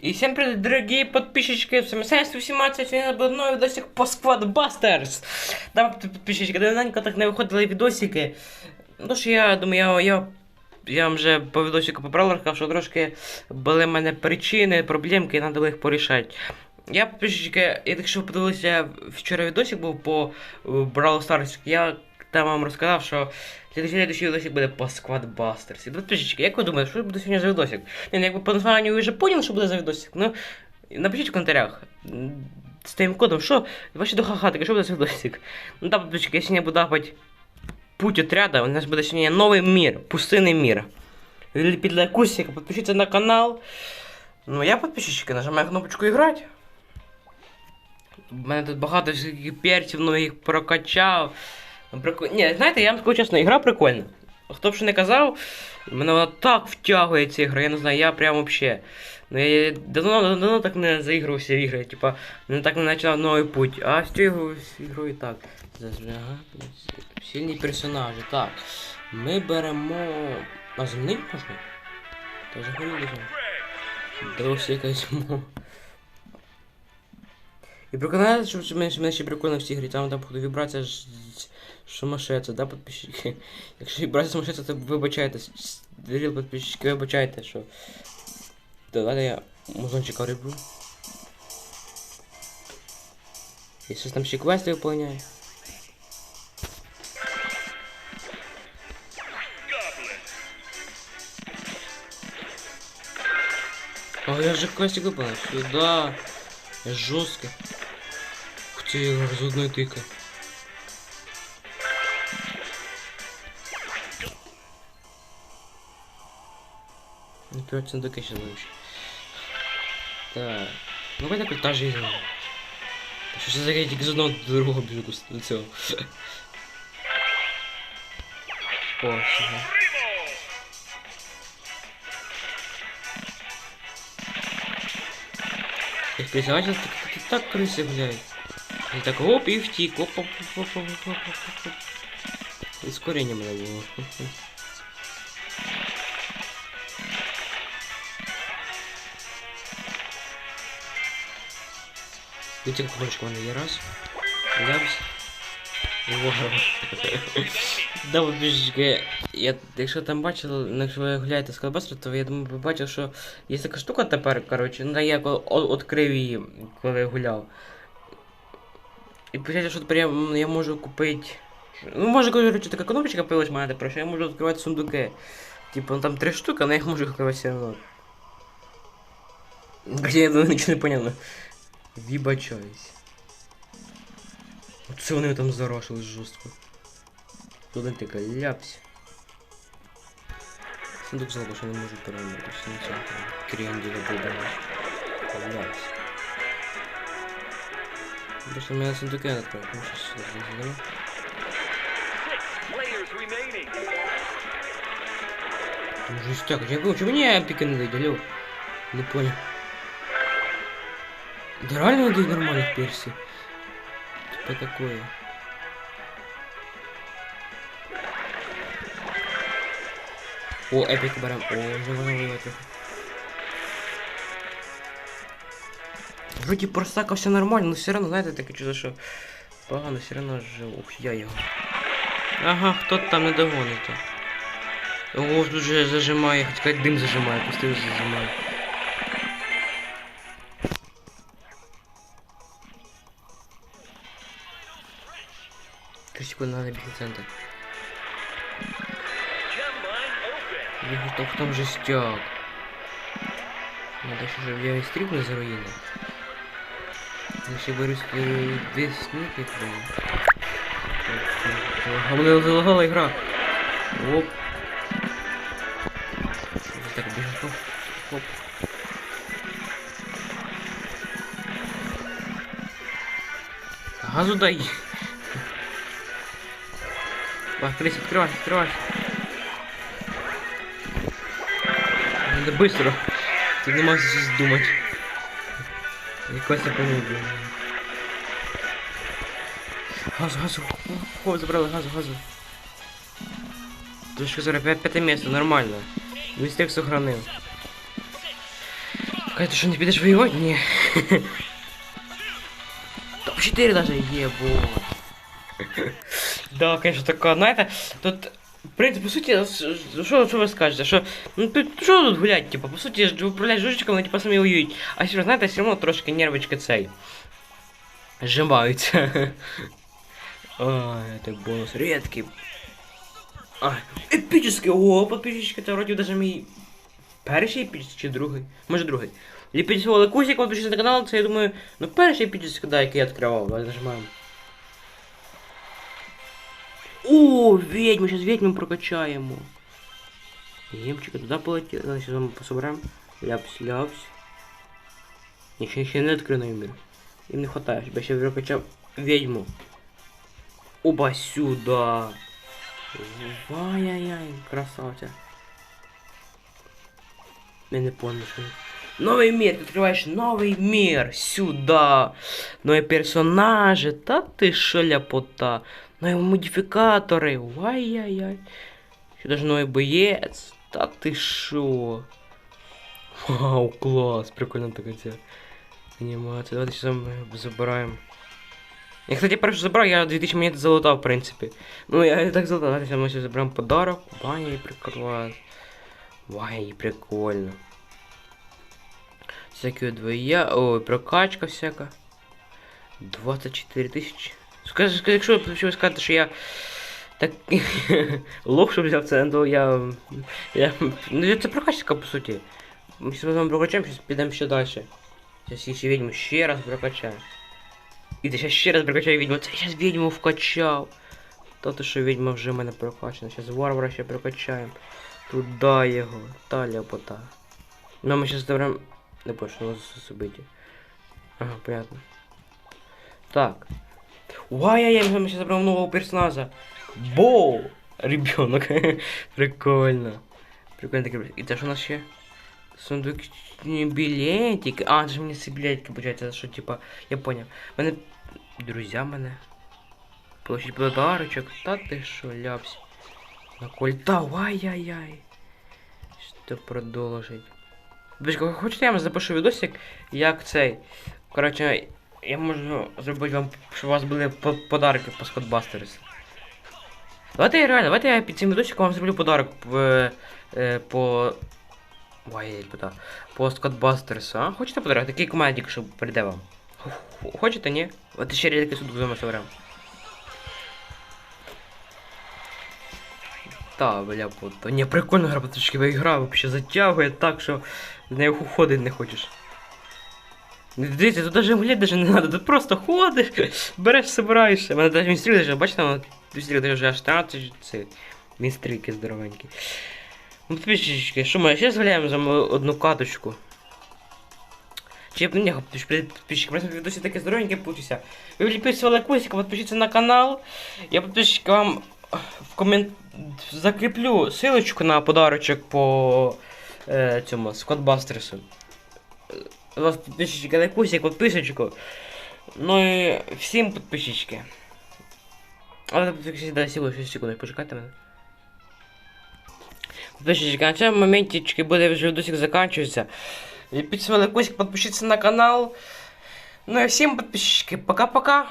И всем привет, дорогие подписчики, с вами Сайенс 18, сегодня был новый видосик по Squadbusters. Да, подписчики, давненько так не виходили відосики. Ну що я думаю, я, я, я вам вже по відосику поправив, що трошки були в мене причини, проблемки, і треба було їх порішати. Я, підписчики, якщо ви подивилися, вчора відосик був по е, Brawl Stars, я там вам розказав, що Следующий відосик буде по Squadbusters. І підписчики, як ви думаєте, що буде сьогодні за відосик? Ні, ну, якби по названню ви вже поняли, що буде за відосик. Ну, напишіть в коментарях. З тим кодом, що ваші до хахатики, що буде за відосик? Ну так, підписчики, я сьогодні буду апать путь отряда, у нас буде сьогодні новий мір, пустинний мір. Під лайкусик, підпишіться на канал. Ну, я підписчики, нажимаю кнопочку іграти. У мене тут багато всяких перців, нових прокачав. Ну, Прикольно. Ні, знаєте, я вам скажу чесно, ігра прикольна. Хто б що не казав, мене вона так втягує ця ігра, я не знаю, я прям вообще. Ну я давно, давно так не заігрувався в ігри, типа, не так не почав новий путь. А з цією ігрою так. Завжди, ага. Сильні персонажі. Так. Ми беремо. А замінити можна? Та говорили. Досі якась мо. І прикольно, що мене, ще прикольно в цій грі, там там походу вібрація ж сумасшедша, да, підписчики? Якщо вібрація сумасшедша, то вибачайте, доріл підписчики, вибачайте, що... Да, далі я музончика рибу. І щось там ще квести виповняє. А я же квестик выполнил. Сюда. Я жестко. Ты из одной тыкой. Опять сундук еще лучше. Так. Ну какая такая та жизнь. Що це таке тільки з одного до другого біжу до цього. О, все. Як перезавачилось, так, так, крысы, блядь. Он так оп, и втик. Оп, оп, оп, оп, оп, оп, оп, оп. Ускорение мне было. Вытянку кнопочку на я раз. Ляпс. Вау. Да побіжки. Я, якщо там бачив, ну, якщо ви гуляєте з колбасою, то я думаю, ви бачили, що є така штука тепер, коротше, ну я відкрив її, коли гуляв. І почати, що тепер я, м, я можу купити. Ну, може, коротше, така кнопочка появилась в мене тепер, що я можу відкривати сундуки. Типу, ну, там три штуки, але я їх можу відкривати все одно. Хоча я думаю, нічого не поняв. Вибачаюсь. Оце вони там зарашили жорстко. Туди така ляпсь. Сундук золото, що не можу перевернути. Все не цього. Кренді добудемо. Ляпсь. Просто меня сундуки надо отправить. Ну, сейчас Жестяк, я понял, чего мне пика надо делил? Не понял. Да реально надо нормальных перси. Типа такое. О, эпик барам. О, уже можно воевать. Вроді типу, просака все нормально, але все одно, знаєте, таке чудо, що погано, все одно ж... Ух, я його. Ага, хто там не догонить. Ого, дуже зажимає, хоч сказати, дим зажимає, постійно зажимає. Три секунди надо бігти центр. Його там жестяк. Надо ще, щоб я не за руїни. Я ще беру свій весь смітник блин. А мене залагала ігра. Оп. Так, біжу. Оп. Оп. Газу дай. А, Крис, открывай, открывай. Надо быстро. Ты не можешь сейчас думать. И Костя понял. Газу, газу. О, забрали, газу, газу. Точка 45, пятое место, нормально. Він стих сохранив. Кай, ти що не підеш воювати? Не. Топ-4 даже, ебо. да, конечно, такое, это тут принципі, по суті, що, що ви скажете, що, ну, що тут гулять, типу, по суті, ж управляють жужиками, вони, типу, самі воюють, а все, знаєте, все одно трошки нервички цей, зжимаються. Ай, так бонус редкий. Ай, епічний, о, подписчики, це вроді даже мій перший епічний чи другий, може другий. Ліпіть кусик, подпишіться на канал, це, я думаю, ну, перший епічний, да, який я відкривав, давай нажимаємо. О, ведьму, сейчас ведьму прокачаємо. Ємчика туди полетіли, зараз з вами пособеремо. Ляпс, ляпс. Нічого ще не новий мір. Їм не хватає, щоб я ще прокачав ведьму. Оба сюда. Ай-яй-яй, красавця. Я не понял, що. Новый мир, ты открываешь новый мир сюда. Новые персонажи, та ты шо ляпота. Новые модификаторы, ай-яй-яй. Еще даже новый боец, та ты шо. Вау, класс, прикольно такая ця анімація. Давайте сейчас забираємо. Я, кстати, перше забрав, я 2000 монет залутав, в принципі. Ну, я і так залутав. Давайте ми сейчас заберемо подарок. Вай, прикольно. Вай, прикольно. Всякі двоя. Ой, прокачка всяка. 24 тисячі. Скажи, якщо ви скажете, що я так лох, що взяв це, то я. я ну, це прокачка, по суті. Ми зараз вами прокачаємо, зараз підемо ще далі. Зараз я ще відьму ще раз прокачаю. І ти зараз ще раз прокачаю відьму. Це я зараз відьму вкачав. Та ти що відьма вже в мене прокачана. Зараз варвара ще прокачаємо. Туда його. Та ляпота. Ну, ми зараз заберемо... Не больше, ну забыть. Ага, понятно. Так. Ой-ой-ой, мы сейчас заберем нового персонажа. Бо! Ребенок. Прикольно. Прикольно. І це що у нас ще? Сундук білетик. А, це ж мені ці білетики получається, що типа. Я понял. Мене. Друзья мене. Получить подарочок. Та ти що, ляпсь. На кольта. Ай-яй-яй. Що продовжить? Бачка, хочете я вам запишу відосик, як цей. Коротше, я можу зробити вам, щоб у вас були по- подарки по Скотбастерс. Давайте я реально, давайте я під цим відосиком вам зроблю подарок в, е, по. Ой, я. По Скотбастерсу, а? Хочете подарок? Такий командик, щоб прийде вам. Хочете, ні? От ще рідкий суд з вами соберемо. Та, бля, пото. Не, прикольно гра, поточки ігра вообще затягує так, що з нею уходить не хочеш. Дивіться, тут даже глядь даже не надо, тут просто ходиш, береш, собираєшся. Мене навіть мінстрік даже, бачите, мінстрік даже аж 13, це мінстріки здоровенькі. Ну, підписчики, що ми ще згаляємо за одну каточку. Чи не, підписчики, просто відосі таке здоровеньке получився. Ви підписували кусик, підпишіться на канал. Я підписчики вам в комент... закріплю ссылочку на подарочок по е, цьому Скотбастерсу. Вас підписчики на кусик, підписочку. Ну і всім підписчики. Але підписчики, дай секунду, секунду, почекайте мене. Підписчики, на цьому моменті буде вже відосик закінчується. Підписывали кусик, підпишіться на канал. Ну і всім підписчики, пока-пока.